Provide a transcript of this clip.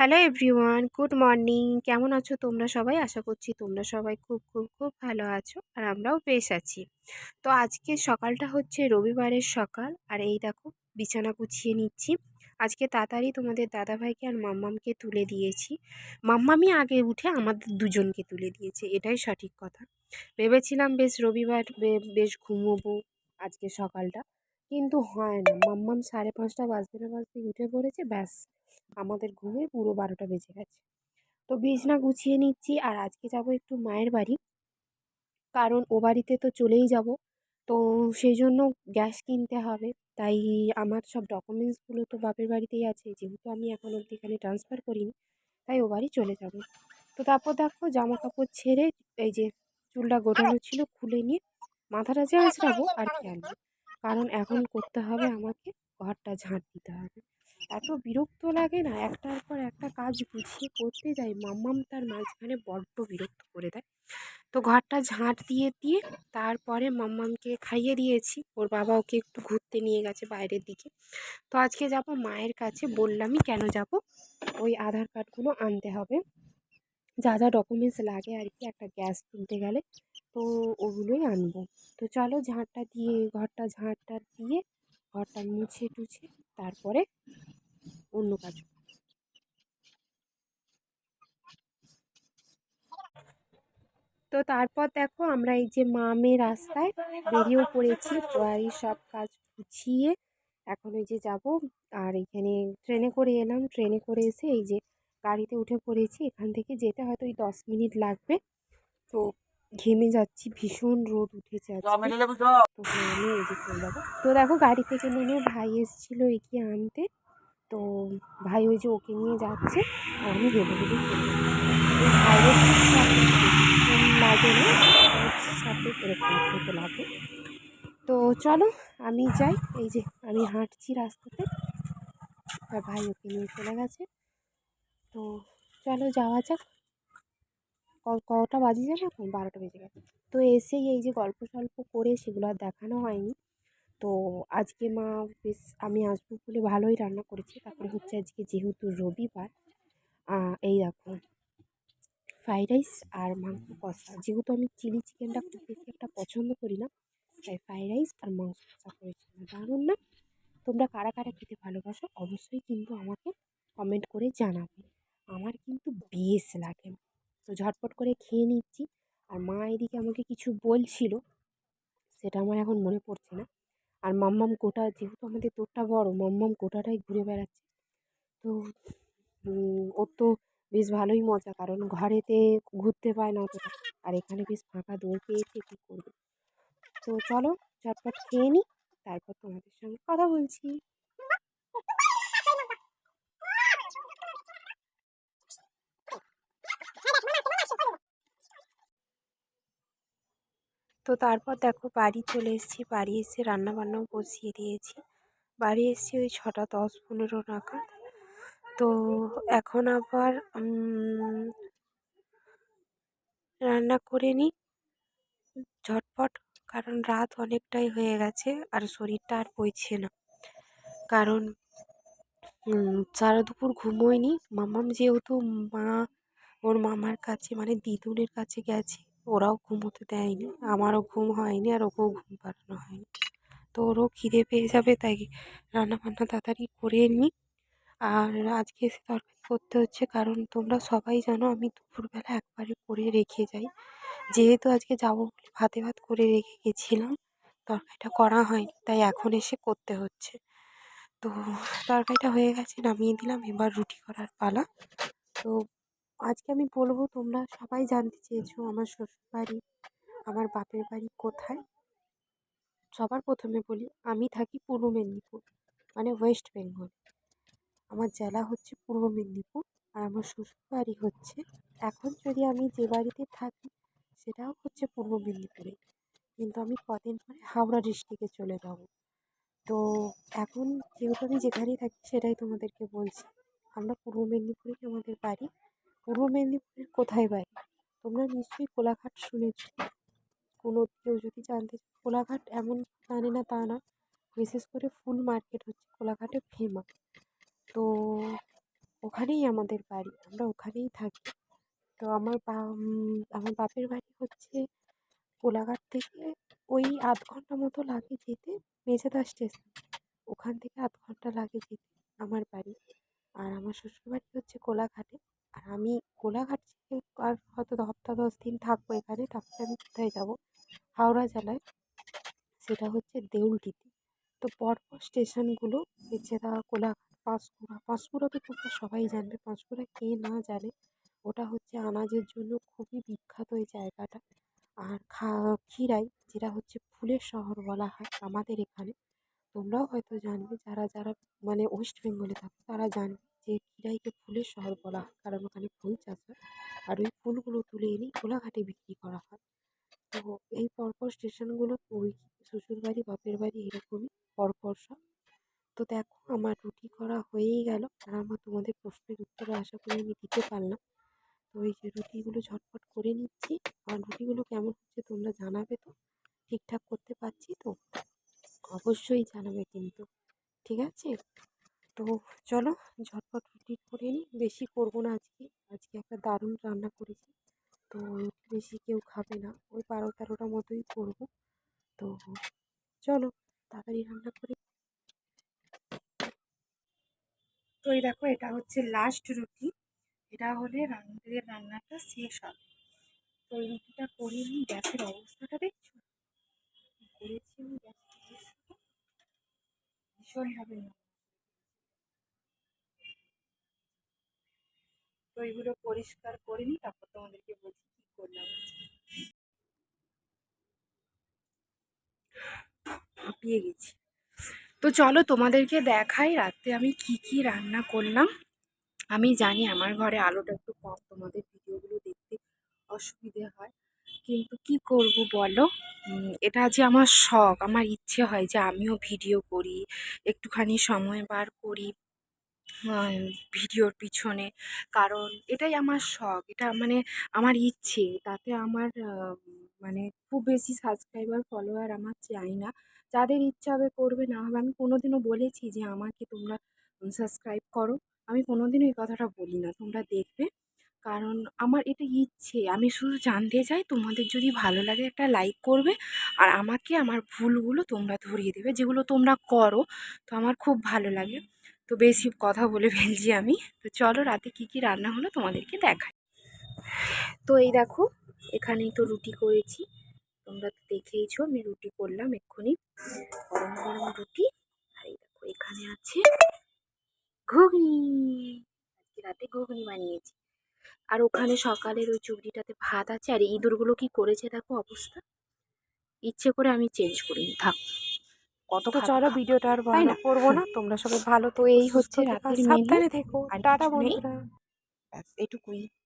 Hello everyone good morning কেমন আছো তোমরা সবাই? আশা করছি তোমরা সবাই খুব খুব খুব ভালো আছো আর আমরাও বেশ আছি। তো আজকে সকালটা হচ্ছে রবিবারের সকাল আর এই দেখো বিছানা গুছিয়ে নিচ্ছি। আজকে তাড়াতাড়ি তোমাদের দাদাভাইকে আর মাম্মামকে তুলে দিয়েছি। মাম্মামি আগে উঠে আমাদের দুজনকে তুলে দিয়েছে, এটাই সঠিক কথা। ভেবেছিলাম বেশ রবিবার বেশ ঘুমোবো আজকে সকালটা, কিন্তু হয় না। মাম্মাম সাড়ে পাঁচটা বাজতে না বাজতেই উঠে পড়েছে, ব্যাস। আমাদের ঘুমে পুরো বারোটা বেজে গেছে। তো বিছনা গুছিয়ে নিচ্ছি আর আজকে যাব একটু মায়ের বাড়ি। কারণ ও বাড়িতে তো চলেই যাব। তো সেই জন্য গ্যাস কিনতে হবে। তাই আমার সব ডকুমেন্টসগুলো তো বাপের বাড়িতেই আছে। যেহেতু আমি এখন অবধি এখানে ট্রান্সফার করিনি, তাই ও বাড়ি চলে যাব। তো তারপর দেখো জামা কাপড় ছেড়ে এই যে চুলটা গোটানো ছিল খুলে নিয়ে মাথাটা যে আঁচড়াবো আর আনব কারণ এখন করতে হবে আমাকে ঘরটা ঝাঁট দিতে হবে। এত বিরক্ত লাগে না? একটার পর একটা কাজ গুছিয়ে করতে যাই মাম্মাম তার মাঝখানে বড্ড বিরক্ত করে দেয়। তো ঘরটা ঝাঁট দিয়ে দিয়ে তারপরে মাম্মামকে খাইয়ে দিয়েছি। ওর বাবা ওকে একটু ঘুরতে নিয়ে গেছে বাইরের দিকে। তো আজকে যাব মায়ের কাছে। বললামই কেন যাব? ওই আধার কার্ডগুলো আনতে হবে। যা যা ডকুমেন্টস লাগে আর কি, একটা গ্যাস তুলতে গেলে তো ওগুলোই আনব। তো চলো ঝাঁটটা দিয়ে, ঘরটা ঝাঁটটা দিয়ে, ঘরটা মুছে টুছে তারপরে অন্য কাজ। তো তারপর দেখো আমরা এই যে মামে রাস্তায় বেরিয়েও পড়েছি বাড়ির সব কাজ গুছিয়ে এখন ওই যে যাব। আর এখানে ট্রেনে করে এলাম। ট্রেনে করে এসে এই যে গাড়িতে উঠে পড়েছি। এখান থেকে যেতে হয়তো ওই দশ মিনিট লাগবে। তো ঘেমে যাচ্ছি ভীষণ রোদ উঠেছে তো এই দেখো গাড়ি থেকে নেমে ভাই এসেছিল এগিয়ে আনতে। তো ভাই ওই যে ওকে নিয়ে যাচ্ছে, আমি হেঁটে হেঁটে না সাথে লাগে তো চলো, আমি যাই। এই যে আমি হাঁটছি রাস্তাতে, আর ভাই ওকে নিয়ে চলে গেছে। তো চলো যাওয়া যাক। কটা বাজে যাবে এখন? বারোটা বেজে গেছে। তো এসেই এই যে গল্প সল্প করে সেগুলো আর দেখানো হয়নি। তো আজকে মা বেশ আমি আসব বলে ভালোই রান্না করেছি। তারপরে হচ্ছে আজকে যেহেতু রবিবার এই দেখো ফ্রাইড রাইস আর মাংস কষা। যেহেতু আমি চিলি চিকেনটা খুব বেশি একটা পছন্দ করি না, তাই ফ্রাইড রাইস আর মাংস কষা করেছিলাম দারুণ না? তোমরা কারা কারা খেতে ভালোবাসো অবশ্যই কিন্তু আমাকে কমেন্ট করে জানাবে। আমার কিন্তু বেশ লাগে। তো ঝটপট করে খেয়ে নিচ্ছি। আর মা এদিকে আমাকে কিছু বলছিল, সেটা আমার এখন মনে পড়ছে না। আর মাম্মাম কোটা যেহেতু আমাদের তোরটা বড়, মাম্মাম কোটাটাই ঘুরে বেড়াচ্ছে। তো ওর তো বেশ ভালোই মজা, কারণ ঘরেতে ঘুরতে পায় না অতটা। আর এখানে বেশ ফাঁকা দৌড় পেয়েছে, কী করবে? তো চলো, চটপট খেয়ে নিই তারপর তোমাদের সঙ্গে কথা বলছি। তো তারপর দেখো বাড়ি চলে এসেছি। বাড়ি এসে রান্না বান্নাও বসিয়ে দিয়েছি। বাড়ি এসেছি ওই ছটা দশ পনেরো নাগাদ। তো এখন আবার রান্না করে নিই। ঝটপট, কারণ রাত অনেকটাই হয়ে গেছে আর শরীরটা আর বইছে না। কারণ সারা দুপুর ঘুমোয়নি মামাম যেহেতু মা, ওর মামার কাছে মানে দিদুনের কাছে গেছে ওরাও ঘুমোতে দেয়নি, আমারও ঘুম হয়নি আর ওকেও ঘুম পাড়ানো হয়নি। তো ওরও খিদে পেয়ে যাবে, তাই রান্না বান্না তাড়াতাড়ি করে নিই আর আজকে এসে তরকারি করতে হচ্ছে, কারণ তোমরা সবাই জানো আমি দুপুরবেলা একবারে করে রেখে যাই। যেহেতু আজকে যাব বলে ভাতে ভাত করে রেখে গেছিলাম, তরকারিটা করা হয়নি, তাই এখন এসে করতে হচ্ছে। তো তরকারিটা হয়ে গেছে, নামিয়ে দিলাম, এবার রুটি করার পালা। তো আজকে আমি বলব, তোমরা সবাই জানতে চেয়েছো আমার শ্বশুরবাড়ি, আমার বাপের বাড়ি কোথায়? সবার প্রথমে বলি, আমি থাকি পূর্ব মেদিনীপুর মানে ওয়েস্ট বেঙ্গল। আমার জেলা হচ্ছে পূর্ব মেদিনীপুর আর আমার শ্বশুরবাড়ি হচ্ছে, এখন যদি আমি যে বাড়িতে থাকি, সেটাও হচ্ছে পূর্ব মেদিনীপুরে। কিন্তু আমি কদিন পরে হাওড়া ডিস্ট্রিক্টে চলে যাব। তো এখন যেহেতু আমি যেখানেই থাকি, সেটাই তোমাদেরকে বলছি। আমরা পূর্ব মেদিনীপুরেই আমাদের বাড়ি। পূর্ব মেদিনীপুরের কোথায় বাড়ি তোমরা নিশ্চয়ই কোলাঘাট শুনেছ। কোনো কেউ যদি জানতে কোলাঘাট এমন জানে না তা না, বিশেষ করে ফুল মার্কেট হচ্ছে কোলাঘাটে ফেমাস। তো ওখানেই আমাদের বাড়ি, আমরা ওখানেই থাকি। তো আমার বা আমার বাপের বাড়ি হচ্ছে কোলাঘাট থেকে ওই আধ ঘণ্টা মতো লাগে যেতে মেচেদা স্টেশন। ওখান থেকে আধ ঘণ্টা লাগে যেতে আমার বাড়ি। আর আমার শ্বশুরবাড়ি হচ্ছে কোলাঘাটে। আর আমি কোলাঘাট থেকে আর হয়তো সপ্তাহ দশ দিন থাকব এখানে, তারপরে আমি কোথায় যাব? হাওড়া জেলায়। সেটা হচ্ছে দেউলটিতে। তো পরপর স্টেশনগুলো মেচেদা কোলাঘাট, পাঁশকুড়া। পাঁশকুড়া তো তোমরা সবাই জানবে, পাঁশকুড়া কে না জানে? ওটা হচ্ছে আনাজের জন্য খুবই বিখ্যাত এই জায়গাটা। আর খা, ক্ষীরাই, যেটা হচ্ছে ফুলের শহর বলা হয় আমাদের এখানে। তোমরাও হয়তো জানবে, যারা যারা মানে ওয়েস্ট বেঙ্গলে থাকো, তারা জানবে। যে ক্ষীরাইকে ফুলের শহর বলা হয়, কারণ ওখানে ফুল চাষ হয়। আর ওই ফুলগুলো তুলে এনে কোলাঘাটে বিক্রি করা হয়। তো এই পরপর স্টেশনগুলো ওই শ্বশুরবাড়ি, বাপের বাড়ি এরকমই পরপর সব। তো দেখো, আমার রুটি করা হয়েই গেল। আর আমার তোমাদের প্রশ্নের উত্তরে আশা করি আমি দিতে পারলাম। তো এই যে রুটিগুলো ঝটপট করে নিচ্ছি। আর রুটিগুলো কেমন হচ্ছে তোমরা জানাবে তো? ঠিকঠাক করতে পারছি তো? অবশ্যই জানাবে কিন্তু। ঠিক আছে? তো চলো ঝটপট রুটি করে নিই। বেশি করব না আজকে। আজকে একটা দারুণ রান্না করেছি। তো বেশি কেউ খাবে না। ওই বারো তেরোটা মতোই করব। তো চলো তাড়াতাড়ি রান্না করে। তো এই দেখো, এটা হচ্ছে লাস্ট রুটি। এটা হলে রান্নাদের রান্নাটা শেষ হবে। তো এই রুটিটা করে নিই। গ্যাসের অবস্থাটা দেখছ? করেছি আমি গ্যাসের অবস্থাটা। ভীষণভাবে এগুলো পরিষ্কার করে নিই, তারপর তোমাদেরকে বলছি কী করলাম। হাঁপিয়ে গেছি। তো চলো তোমাদেরকে দেখাই রাতে আমি কি কি রান্না করলাম। আমি জানি আমার ঘরে আলোটা একটু কম, তোমাদের ভিডিওগুলো দেখতে অসুবিধে হয়। কিন্তু কি করব বলো? এটা যে আমার শখ, আমার ইচ্ছে হয় যে আমিও ভিডিও করি, একটুখানি সময় বার করি। ভিডিওর পিছনে। কারণ এটাই আমার শখ, এটা মানে আমার ইচ্ছে। তাতে আমার মানে খুব বেশি সাবস্ক্রাইবার ফলোয়ার আমার চাই না। যাদের ইচ্ছা হবে করবে, না হবে আমি কোনোদিনও বলেছি যে আমাকে তোমরা সাবস্ক্রাইব করো। আমি কোনোদিনও এই কথাটা বলি না, তোমরা দেখবে। কারণ আমার এটা ইচ্ছে। আমি শুধু জানতে চাই, তোমাদের যদি ভালো লাগে একটা লাইক করবে, আর আমাকে আমার ভুলগুলো তোমরা ধরিয়ে দেবে, যেগুলো তোমরা করো। তো আমার খুব ভালো লাগে। তো বেশি কথা বলে ফেলছি আমি। তো চলো রাতে কি কি রান্না হলো তোমাদেরকে দেখাই। তো এই দেখো, এখানেই তো রুটি করেছি। তোমরা তো দেখেইছো, আমি রুটি করলাম এক্ষুনি। গরম গরম রুটি। আর এই দেখো, এখানে আছে ঘুগনি। আজকে রাতে ঘুগনি বানিয়েছি। আর ওখানে সকালের ওই চুবড়িটাতে ভাত আছে। আর ইঁদুরগুলো কি করেছে দেখো অবস্থা? ইচ্ছে করে আমি চেঞ্জ করিনি, থাক। কত চলো। ভিডিওটা আর তাই করব না তোমরা সবাই ভালো তো এই হচ্ছে রাতের মেনু। সাবধানে থেকো। টাটা বন্ধুরা। ব্যাস এটুকুই।